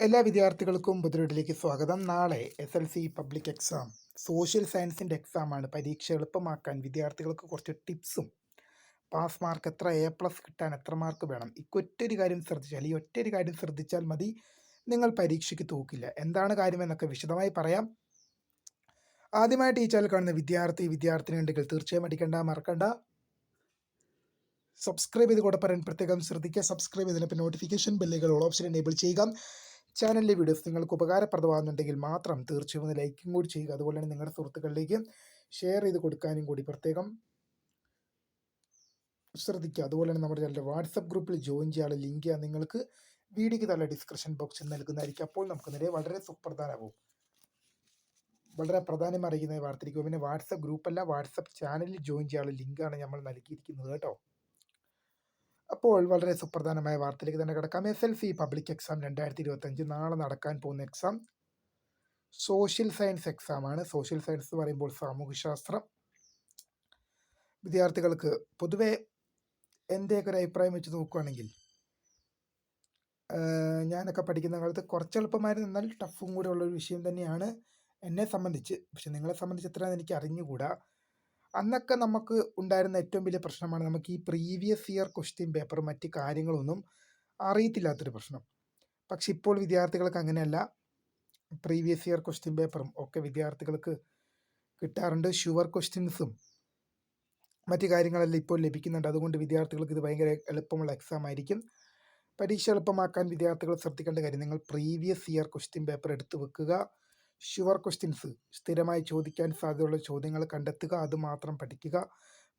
എല്ലാ വിദ്യാർത്ഥികൾക്കും ബുദ്ധിമുട്ടിലേക്ക് സ്വാഗതം. നാളെ S L C public exam social സയൻസിന്റെ എക്സാമാണ് പരീക്ഷ എളുപ്പമാക്കാൻ വിദ്യാർത്ഥികൾക്ക് കുറച്ച് ടിപ്സും പാസ് മാർക്ക് എത്ര എ പ്ലസ് കിട്ടാൻ എത്ര മാർക്ക് വേണം? ഇക്കൊറ്റൊരു കാര്യം ശ്രദ്ധിച്ചാൽ ഈ ഒറ്റൊരു കാര്യം ശ്രദ്ധിച്ചാൽ മതി. നിങ്ങൾ പരീക്ഷയ്ക്ക് തൂക്കില്ല. എന്താണ് കാര്യമെന്നൊക്കെ വിശദമായി പറയാം. ആദ്യമായിട്ട് ഈ ചാനൽ കാണുന്ന വിദ്യാർത്ഥി വിദ്യാർത്ഥിനി ഉണ്ടെങ്കിൽ തീർച്ചയായും അടിക്കേണ്ട മറക്കണ്ട. സബ്സ്ക്രൈബ് ചെയ്ത് കൂടെ പറയാൻ പ്രത്യേകം ശ്രദ്ധിക്കുക. സബ്സ്ക്രൈബ് ചെയ്തതിന് നോട്ടിഫിക്കേഷൻ ബെല്ലുകൾ ഓൾ ഓപ്ഷൻ എനേബിൾ ചെയ്യുക. ചാനലിലെ വീഡിയോസ് നിങ്ങൾക്ക് ഉപകാരപ്രദമാകുന്നുണ്ടെങ്കിൽ മാത്രം തീർച്ചയായും ഒന്ന് ലൈക്കും കൂടി ചെയ്യുക. അതുപോലെ തന്നെ നിങ്ങളുടെ സുഹൃത്തുക്കളിലേക്ക് ഷെയർ ചെയ്ത് കൊടുക്കാനും കൂടി പ്രത്യേകം ശ്രദ്ധിക്കുക. അതുപോലെ തന്നെ നമ്മുടെ ചാനലിന്റെ വാട്സപ്പ് ഗ്രൂപ്പിൽ ജോയിൻ ചെയ്യാനുള്ള ലിങ്ക് നിങ്ങൾക്ക് വീഡിയോയ്ക്ക് തന്നെ ഡിസ്ക്രിപ്ഷൻ ബോക്സിൽ നൽകുന്നതായിരിക്കും. അപ്പോൾ നമുക്ക് നേരെ വളരെ സുപ്രധാനവും വളരെ പ്രധാനം അറിയിക്കുന്ന വാർത്തയ്ക്ക് പിന്നെ വാട്സപ്പ് ഗ്രൂപ്പല്ല വാട്സപ്പ് ചാനലിൽ ജോയിൻ ചെയ്യാനുള്ള ലിങ്കാണ് നമ്മൾ നൽകിയിരിക്കുന്നത് കേട്ടോ. അപ്പോൾ വളരെ സുപ്രധാനമായ വാർത്തയിലേക്ക് തന്നെ കിടക്കാം. S L C public exam രണ്ടായിരത്തി ഇരുപത്തഞ്ച് നാളെ നടക്കാൻ പോകുന്ന എക്സാം സോഷ്യൽ സയൻസ് എക്സാമാണ് സോഷ്യൽ സയൻസ് എന്ന് പറയുമ്പോൾ സാമൂഹ്യശാസ്ത്രം. വിദ്യാർത്ഥികൾക്ക് പൊതുവേ എന്റെയൊക്കെ ഒരു അഭിപ്രായം വെച്ച് നോക്കുകയാണെങ്കിൽ ഞാനൊക്കെ പഠിക്കുന്ന കാലത്ത് കുറച്ച് എളുപ്പമായിരുന്നു. എന്നാൽ ടഫും കൂടെ ഉള്ളൊരു വിഷയം തന്നെയാണ് എന്നെ സംബന്ധിച്ച്. പക്ഷെ നിങ്ങളെ സംബന്ധിച്ച് എത്രയാണെന്ന് എനിക്ക് അറിഞ്ഞുകൂടാ. അന്നൊക്കെ നമുക്ക് ഉണ്ടായിരുന്ന ഏറ്റവും വലിയ പ്രശ്നമാണ് നമുക്ക് ഈ പ്രീവിയസ് ഇയർ ക്വസ്റ്റ്യൻ പേപ്പർ മറ്റ് കാര്യങ്ങളൊന്നും അറിയത്തില്ലാത്തൊരു പ്രശ്നം. പക്ഷെ ഇപ്പോൾ വിദ്യാർത്ഥികൾക്ക് അങ്ങനെയല്ല. പ്രീവിയസ് ഇയർ ക്വസ്റ്റ്യൻ പേപ്പറും ഒക്കെ വിദ്യാർത്ഥികൾക്ക് കിട്ടാറുണ്ട്. ഷുവർ ക്വസ്റ്റ്യൻസും മറ്റു കാര്യങ്ങളെല്ലാം ഇപ്പോൾ ലഭിക്കുന്നുണ്ട്. അതുകൊണ്ട് വിദ്യാർത്ഥികൾക്ക് ഇത് ഭയങ്കര എളുപ്പമുള്ള എക്സാം ആയിരിക്കും. പരീക്ഷ എളുപ്പമാക്കാൻ വിദ്യാർത്ഥികൾ ശ്രദ്ധിക്കേണ്ട കാര്യം നിങ്ങൾ പ്രീവിയസ് ഇയർ ക്വസ്റ്റ്യൻ പേപ്പർ എടുത്തു വെക്കുക. ഷുവർ ക്വസ്റ്റ്യൻസ് സ്ഥിരമായി ചോദിക്കാൻ സാധ്യതയുള്ള ചോദ്യങ്ങൾ കണ്ടെത്തുക അത് മാത്രം പഠിക്കുക.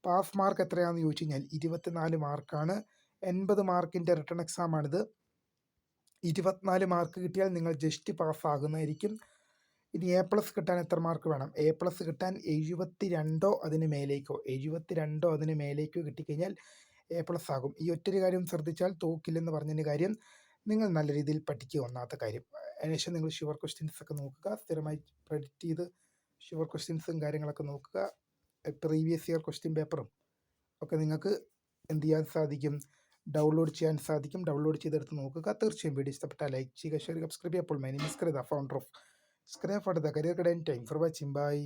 പാസ് മാർക്ക് എത്രയാണെന്ന് ചോദിച്ചു കഴിഞ്ഞാൽ ഇരുപത്തിനാല് മാർക്കാണ് എൺപത് മാർക്കിന്റെ റിട്ടേൺ എക്സാമാണിത് ഇരുപത്തിനാല് മാർക്ക് കിട്ടിയാൽ നിങ്ങൾ ജസ്റ്റ് പാസ്സാകുന്നതായിരിക്കും ഇനി എ പ്ലസ് കിട്ടാൻ എത്ര മാർക്ക് വേണം? എ പ്ലസ് കിട്ടാൻ എഴുപത്തി രണ്ടോ അതിന് മേലേക്കോ? എഴുപത്തി രണ്ടോ അതിന് മേലേക്കോ കിട്ടിക്കഴിഞ്ഞാൽ എ പ്ലസ് ആകും. ഈ ഒറ്റൊരു കാര്യം ശ്രദ്ധിച്ചാൽ തോക്കില്ലെന്ന് പറഞ്ഞതിന്റെ കാര്യം നിങ്ങൾ നല്ല രീതിയിൽ പഠിക്കുക. ഒന്നാത്ത കാര്യം. അതിനുശേഷം നിങ്ങൾ ഷുവർ ക്വസ്റ്റ്യൻസ് ഒക്കെ നോക്കുക. സ്ഥിരമായി പ്രെഡിക്റ്റ് ചെയ്ത് ഷുവർ ക്വസ്റ്റ്യൻസും കാര്യങ്ങളൊക്കെ നോക്കുക. പ്രീവിയസ് ഇയർ ക്വസ്റ്റ്യൻ പേപ്പറും ഒക്കെ നിങ്ങൾക്ക് എന്ത് ചെയ്യാൻ സാധിക്കും? ഡൗൺലോഡ് ചെയ്യാൻ സാധിക്കും. ഡൗൺലോഡ് ചെയ്തെടുത്ത് നോക്കുക. തീർച്ചയായും വീഡിയോ ഇഷ്ടപ്പെട്ടാൽ ലൈക്ക് ചെയ്യുക ഷെയർ സബ്സ്ക്രൈബ് ചെയ്യുക. അപ്പോൾ my founder of scribe for the career guide time for watching bye